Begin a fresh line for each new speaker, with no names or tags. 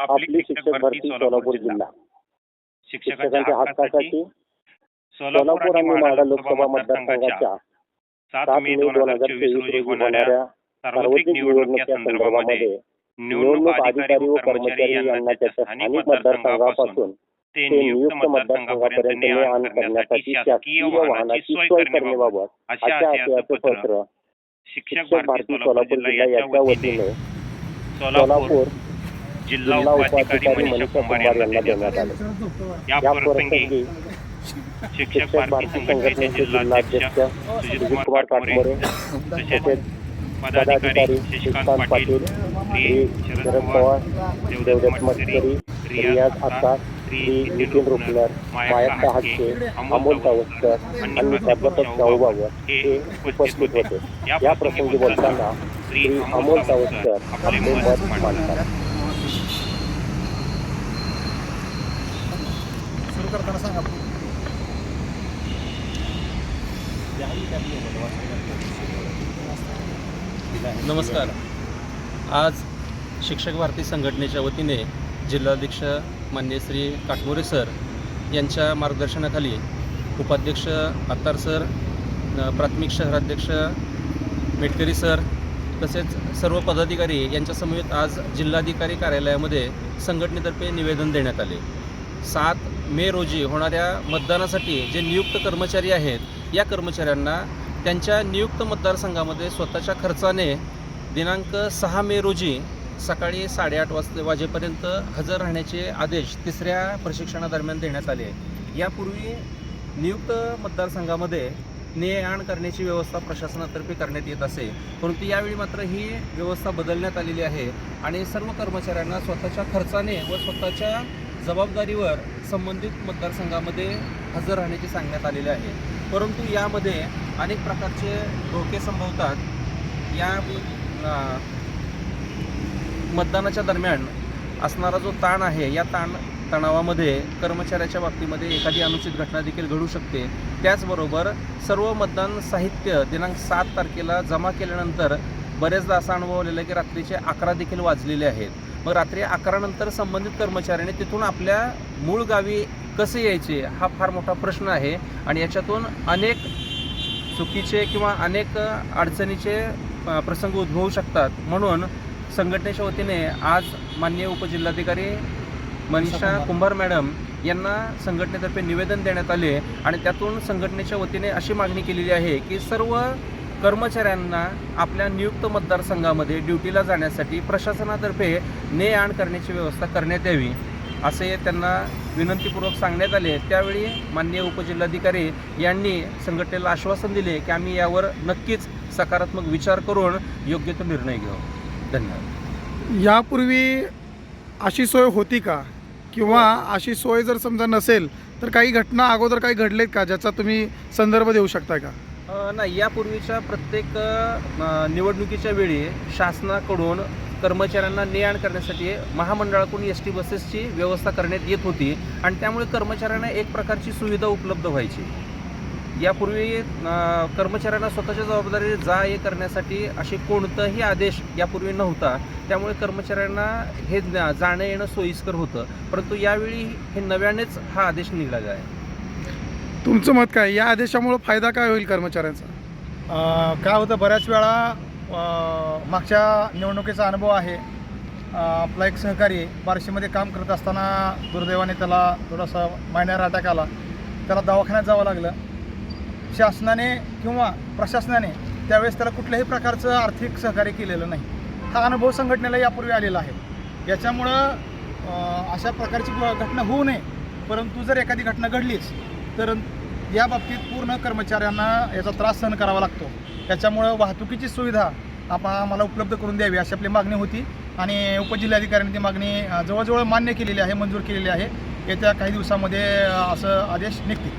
आपली शिक्षक भरती सोलापूर जिल्हा. शिक्षकांच्या हक्कासाठी सोलापूर आणि माढा लोकसभा मतदारसंघाच्या सात मे दोन हज़ार तेवीस रोजी होणाऱ्या सार्वत्रिक निवडणुकीच्या संदर्भामध्ये निवडणूक अधिकारी व कर्मचारी यांना त्याच्या स्थानिक मतदारसंघापासून ते नियुक्त मतदारसंघापर्यंत ने करण्यासाठी शासकीय वाहनाची सोय करण्याबाबत अशा आशयाचे पत्र शिक्षक भारती सोलापूर जिल्हा याच्या वतीने सोलापूर जिल्हा उपाधिकारी मनीषा कुंभार यांना देण्यात आले. या प्रसंगी शिक्षक भारती संघटनेचे जिल्हाध्यक्ष सुजित कुमार काटमोरे तसेच पदाधिकारी शशिकांत पाटील श्री शरद पवार देवदत्त मस्करी रियाज श्री नितीन रुपनर माया हाके अमोल तावस्कर आणि प्राध्यापक बाबर हे उपस्थित होते. या प्रसंगी बोलताना श्री अमोल तावस्कर आपले मत मांडतात.
नमस्कार. आज शिक्षक भारती संघटनेच्या वतीने जिल्हाध्यक्ष मान्य श्री काटमोरे सर यांच्या मार्गदर्शनाखाली उपाध्यक्ष अत्तार सर प्राथमिक शहराध्यक्ष मेटकरी सर तसेच सर्व पदाधिकारी यांच्या समवेत आज जिल्हाधिकारी कार्यालयामध्ये संघटनेतर्फे निवेदन देण्यात आले. सात मे रोजी होणाऱ्या मतदानासाठी जे नियुक्त कर्मचारी आहेत या कर्मचाऱ्यांना त्यांच्या नियुक्त मतदारसंघामध्ये स्वतःच्या खर्चाने दिनांक सहा मे रोजी सकाळी साडेआठ वाजता वाजेपर्यंत हजर राहण्याचे आदेश तिसऱ्या प्रशिक्षणादरम्यान देण्यात आले यापूर्वी नियुक्त मतदारसंघामध्ये ने आण करण्याची व्यवस्था प्रशासनातर्फे करण्यात येत असे. परंतु यावेळी मात्र ही व्यवस्था बदलण्यात आलेली आहे आणि सर्व कर्मचाऱ्यांना स्वतःच्या खर्चाने व स्वतःच्या जबाबदारीवर संबंधित मतदारसंघामध्ये हजर राहण्याचे सांगण्यात आलेले आहे. परंतु यामध्ये अनेक प्रकारचे धोके संभवतात. या मतदानाच्या दरम्यान असणारा जो ताण आहे या ताण तणावामध्ये कर्मचाऱ्याच्या बाबतीमध्ये एखादी अनुचित घटना देखील घडू शकते. त्याचबरोबर सर्व मतदान साहित्य दिनांक सात तारखेला जमा केल्यानंतर बरेचदा असा अनुभव आलेला आहे की रात्रीचे अकरा देखील वाजलेले आहेत. मग रात्री अकरानंतर संबंधित कर्मचाऱ्याने तिथून आपल्या मूळ गावी कसे यायचे हा फार मोठा प्रश्न आहे आणि याच्यातून अनेक चुकीचे किंवा अनेक अडचणीचे प्रसंग उद्भवू शकतात. म्हणून संघटनेच्या वतीने आज माननीय उपजिल्हाधिकारी मनीषा कुंभार मॅडम यांना संघटनेतर्फे निवेदन देण्यात आले आणि त्यातून संघटनेच्या वतीने अशी मागणी केलेली आहे की सर्व कर्मचाऱ्यांना आपल्या नियुक्त मतदारसंघामध्ये ड्युटीला जाण्यासाठी प्रशासनातर्फे ने आण करण्याची व्यवस्था करण्यात यावी. असे त्यांना विनंतीपूर्वक सांगण्यात आले. त्यावेळी माननीय उपजिल्हाधिकारी यांनी संघटनेला आश्वासन दिले की आम्ही यावर नक्कीच सकारात्मक विचार करून योग्य तो निर्णय घेऊ. धन्यवाद.
यापूर्वी अशी सोय होती का? किंवा अशी सोय जर समजा नसेल तर काही घटना अगोदर काही घडलेत का ज्याचा तुम्ही संदर्भ देऊ शकता का?
नाही यापूर्वीच्या प्रत्येक निवडणुकीच्या वेळी शासनाकडून कर्मचाऱ्यांना ने आण करण्यासाठी महामंडळाकडून एस टी बसेसची व्यवस्था करण्यात येत होती आणि त्यामुळे कर्मचाऱ्यांना एक प्रकारची सुविधा उपलब्ध व्हायची. यापूर्वी कर्मचाऱ्यांना स्वतःच्या जबाबदारी जा ये करण्यासाठी असे कोणताही आदेश यापूर्वी नव्हता. त्यामुळे कर्मचाऱ्यांना हे न- जाणं येणं सोयीस्कर होतं. परंतु यावेळी हे नव्यानेच हा आदेश निघाला आहे.
तुमचं मत काय? या आदेशामुळे फायदा काय होईल कर्मचाऱ्यांचा?
काय होतं बऱ्याच वेळा मागच्या निवडणुकीचा अनुभव आहे. आपला एक सहकारी बार्शीमध्ये काम करत असताना दुर्दैवाने त्याला थोडासा मायनर अटॅक आला. त्याला दवाखान्यात जावं लागलं. शासनाने किंवा प्रशासनाने त्यावेळेस त्याला कुठल्याही प्रकारचं आर्थिक सहकार्य केलेलं नाही. हा अनुभव संघटनेला यापूर्वी आलेला आहे. याच्यामुळं अशा प्रकारची घटना होऊ नये परंतु जर एखादी घटना घडलीच तर या बाबतीत पूर्ण कर्मचाऱ्यांना याचा त्रास सहन करावा लागतो. त्याच्यामुळं वाहतुकीची सुविधा आपण आम्हाला उपलब्ध करून द्यावी अशी आपली मागणी होती. आणि उपजिल्हाधिकाऱ्यांनी ती मागणी जवळजवळ मान्य केलेली आहे मंजूर केलेली आहे. येत्या काही दिवसामध्ये असं आदेश निघतील.